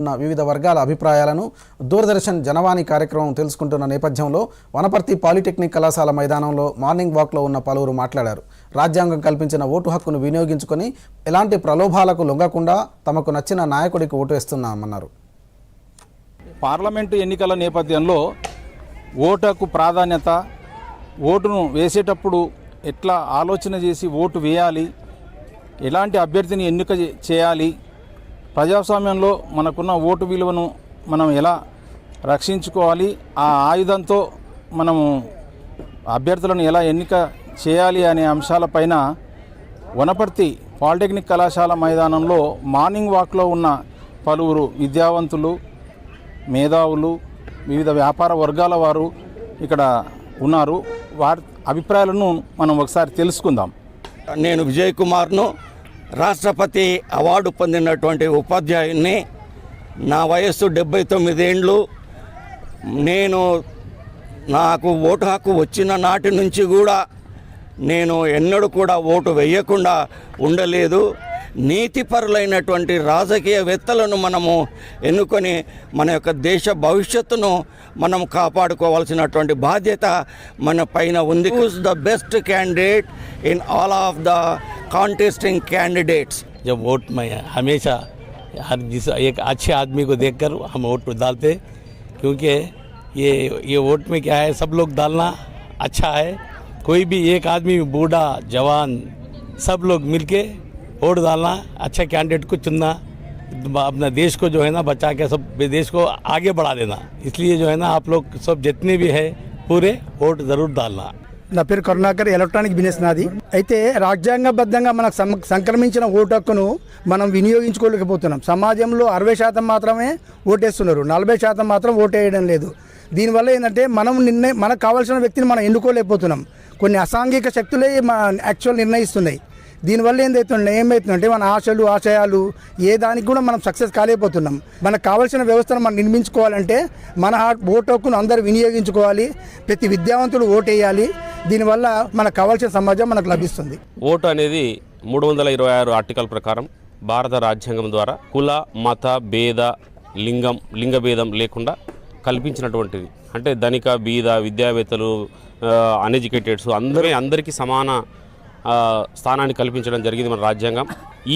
ఉన్న వివిధ వర్గాల అభిప్రాయాలను దూరదర్శన్ జనవాణి కార్యక్రమం తెలుసుకుంటున్న నేపథ్యంలో వనపర్తి పాలిటెక్నిక్ కళాశాల మైదానంలో మార్నింగ్ వాక్లో ఉన్న పలువురు మాట్లాడారు. రాజ్యాంగం కల్పించిన ఓటు హక్కును వినియోగించుకొని ఎలాంటి ప్రలోభాలకు లొంగకుండా తమకు నచ్చిన నాయకుడికి ఓటు వేస్తున్నామన్నారు. పార్లమెంటు ఎన్నికల నేపథ్యంలో ఓటుకు ప్రాధాన్యత ఓటును వేసేటప్పుడు ఎట్లా ఆలోచన చేసి ఓటు వేయాలి ఎలాంటి అభ్యర్థిని ఎన్నిక చేయాలి ప్రజాస్వామ్యంలో మనకున్న ఓటు విలువను మనం ఎలా రక్షించుకోవాలి? ఆ ఆయుధంతో మనము అభ్యర్థులను ఎలా ఎన్నిక చేయాలి అనే అంశాలపైన వనపర్తి పాలిటెక్నిక్ కళాశాల మైదానంలో మార్నింగ్ వాక్లో ఉన్న పలువురు విద్యావంతులు మేధావులు వివిధ వ్యాపార వర్గాల వారు ఇక్కడ ఉన్నారు. వారి అభిప్రాయాలను మనం ఒకసారి తెలుసుకుందాం. నేను విజయ్ కుమార్ను రాష్ట్రపతి అవార్డు పొందినటువంటి ఉపాధ్యాయుని నా వయస్సు డెబ్బై తొమ్మిదేండ్లు నేను నాకు ఓటు హక్కు వచ్చిన నాటి నుంచి కూడా నేను ఎన్నడూ కూడా ఓటు వేయకుండా ఉండలేదు. నీతిపరులైనటువంటి రాజకీయవేత్తలను మనము ఎన్నుకొని మన యొక్క దేశ భవిష్యత్తును మనం కాపాడుకోవాల్సినటువంటి బాధ్యత మన పైన ఉంది the best candidate in all of the contesting candidates जब वोट में हमेशा हर जिस एक अच्छे आदमी को देखकर हम वोट डालते क्योंकि ये ये वोट में क्या है सब लोग डालना अच्छा है कोई भी एक आदमी बूढ़ा जवान सब लोग मिलके वोट डालना अच्छा कैंडिडेट को चुनना अपना देश को जो है ना बचा के सब देश को आगे बढ़ा देना इसलिए जो है ना आप लोग सब जितने भी है पूरे वोट ज़रूर डालना నా పేరు కరుణాకర్ ఎలక్ట్రానిక్ బిజినెస్ నాది అయితే రాజ్యాంగబద్ధంగా మనకు సం- సంక్రమించిన ఓటు హక్కును మనం వినియోగించుకోలేకపోతున్నాం సమాజంలో అరవై శాతం మాత్రమే ఓటేస్తున్నారు నలభై శాతం మాత్రం ఓటేయడం లేదు దీనివల్ల ఏంటంటే మనం నిర్ణయం మనకు కావాల్సిన వ్యక్తిని మనం ఎన్నుకోలేకపోతున్నాం కొన్ని అసాంఘిక శక్తులే మన యాక్చువల్ నిర్ణయిస్తున్నాయి దీనివల్ల ఏందైతుండే ఏమవుతుందంటే మన ఆశలు ఆశయాలు ఏ దానికి కూడా మనం సక్సెస్ కాలేకపోతున్నాం. మనకు కావాల్సిన వ్యవస్థను మనం నిర్మించుకోవాలంటే మన ఆ- ఓటు హక్కును అందరూ వినియోగించుకోవాలి ప్రతి విద్యావంతుడు ఓటేయాలి. దీనివల్ల మనకు కావాల్సిన సమాజం మనకు లభిస్తుంది. ఓటు అనేది మూడు వందల ఇరవై ఆరు ఆర్టికల్ ప్రకారం భారత రాజ్యాంగం ద్వారా కుల మత భేద లింగం లింగ భేదం లేకుండా కల్పించినటువంటిది. అంటే ధనిక బీద విద్యావేత్తలు అన్ఎడ్యుకేటెడ్స్ అందరూ అందరికీ సమాన స్థానాన్ని కల్పించడం జరిగింది మన రాజ్యాంగం.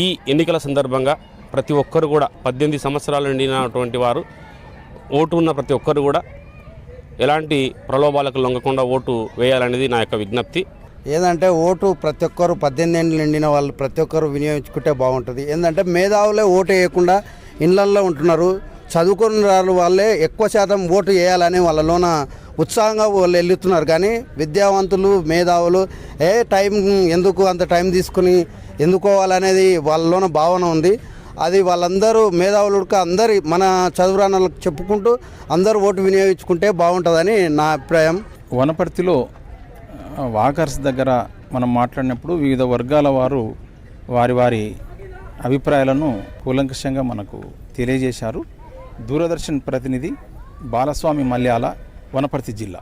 ఈ ఎన్నికల సందర్భంగా ప్రతి ఒక్కరు కూడా పద్దెనిమిది సంవత్సరాలు నిండినటువంటి వారు ఓటు ఉన్న ప్రతి ఒక్కరు కూడా ఎలాంటి ప్రలోభాలకు లొంగకుండా ఓటు వేయాలనేది నా యొక్క విజ్ఞప్తి. ఏదంటే ఓటు ప్రతి ఒక్కరు పద్దెనిమిది ఏళ్ళు నిండిన వాళ్ళు ప్రతి ఒక్కరు వినియోగించుకుంటే బాగుంటుంది. ఏంటంటే మేధావులే ఓటు వేయకుండా ఇళ్ళల్లో ఉంటున్నారు. చదువుకున్న వాళ్ళు వాళ్ళే ఎక్కువ శాతం ఓటు వేయాలని వాళ్ళలోన ఉత్సాహంగా వాళ్ళు వెళ్తున్నారు కానీ విద్యావంతులు మేధావులు ఏ టైం ఎందుకు అంత టైం తీసుకుని ఎందుకోవాలనేది వాళ్ళలోన భావన ఉంది. అది వాళ్ళందరూ మేధావులు అందరి మన చదువురాణాలకు చెప్పుకుంటూ అందరూ ఓటు వినియోగించుకుంటే బాగుంటుందని నా అభిప్రాయం. వనపర్తిలో వాకర్స్ దగ్గర మనం మాట్లాడినప్పుడు వివిధ వర్గాల వారు వారి వారి అభిప్రాయాలను కూలంకషంగా మనకు తెలియజేశారు. దూరదర్శన్ ప్రతినిధి బాలస్వామి మల్యాల వనపర్తి జిల్లా.